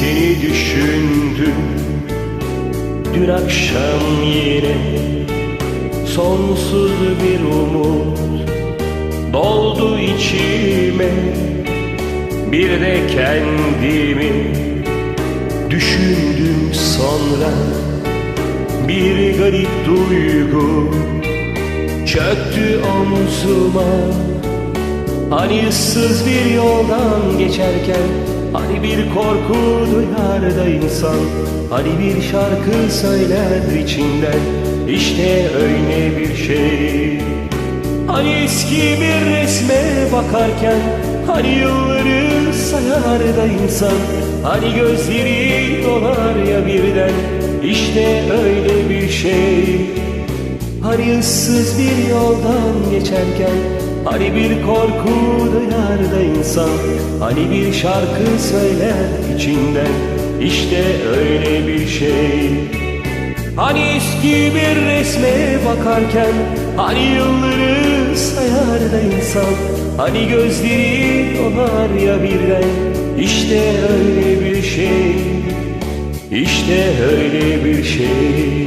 Seni düşündüm. Dün akşam yine Sonsuz bir umut Doldu içime. Bir de kendimi Düşündüm sonra. Bir garip duygu Çöktü omzuma. Hani ıssız bir yoldan geçerken Hani bir korku duyar da insan Hani bir şarkı söyler içinden. İşte öyle bir şey. Hani eski bir resme bakarken Hani yılları sayar da insan. Hani gözleri dolar ya birden İşte öyle bir şey. Hani ıssız bir yoldan geçerken Hani bir korku insan Hani bir şarkı söyler içinden İşte öyle bir şey. Hani eski bir resme bakarken Hani yılları sayar da insan. Hani gözleri dolar ya birden İşte öyle bir şey. İşte öyle bir şey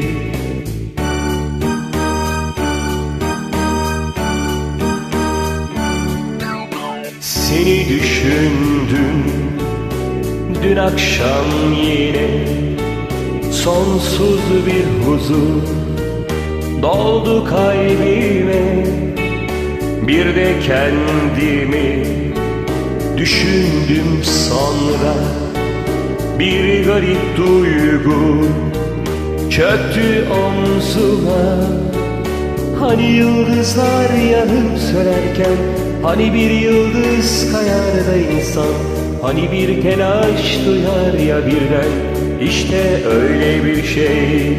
Seni düşündüm dün akşam yine Sonsuz bir huzur doldu kalbime. Bir de kendimi düşündüm sonra Bir garip duygu çöktü omzuma Hani yıldızlar yanıp sönerken Hani bir yıldız kayar da insan. Hani bir telaş duyar ya birden İşte öyle bir şey.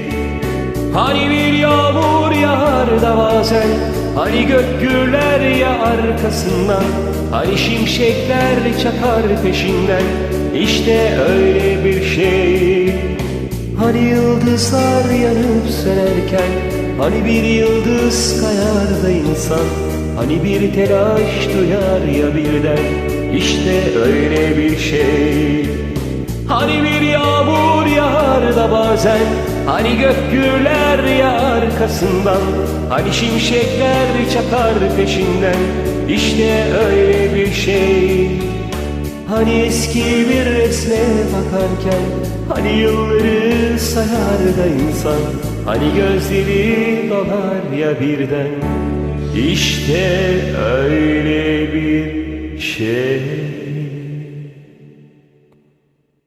Hani bir yağmur yağar da bazen Hani gök gürler ya arkasından. Hani şimşekler çakar peşinden İşte öyle bir şey. Hani yıldızlar yanıp sönerken Hani bir yıldız kayar da insan Hani bir telaş duyar ya birden. İşte öyle bir şey. Hani bir yağmur yağar da bazen Hani gök gürler ya arkasından Hani şimşekler çakar peşinden İşte öyle bir şey. Hani eski bir resme bakarken Hani yılları sayar da insan Hani gözleri dolar ya birden İşte öyle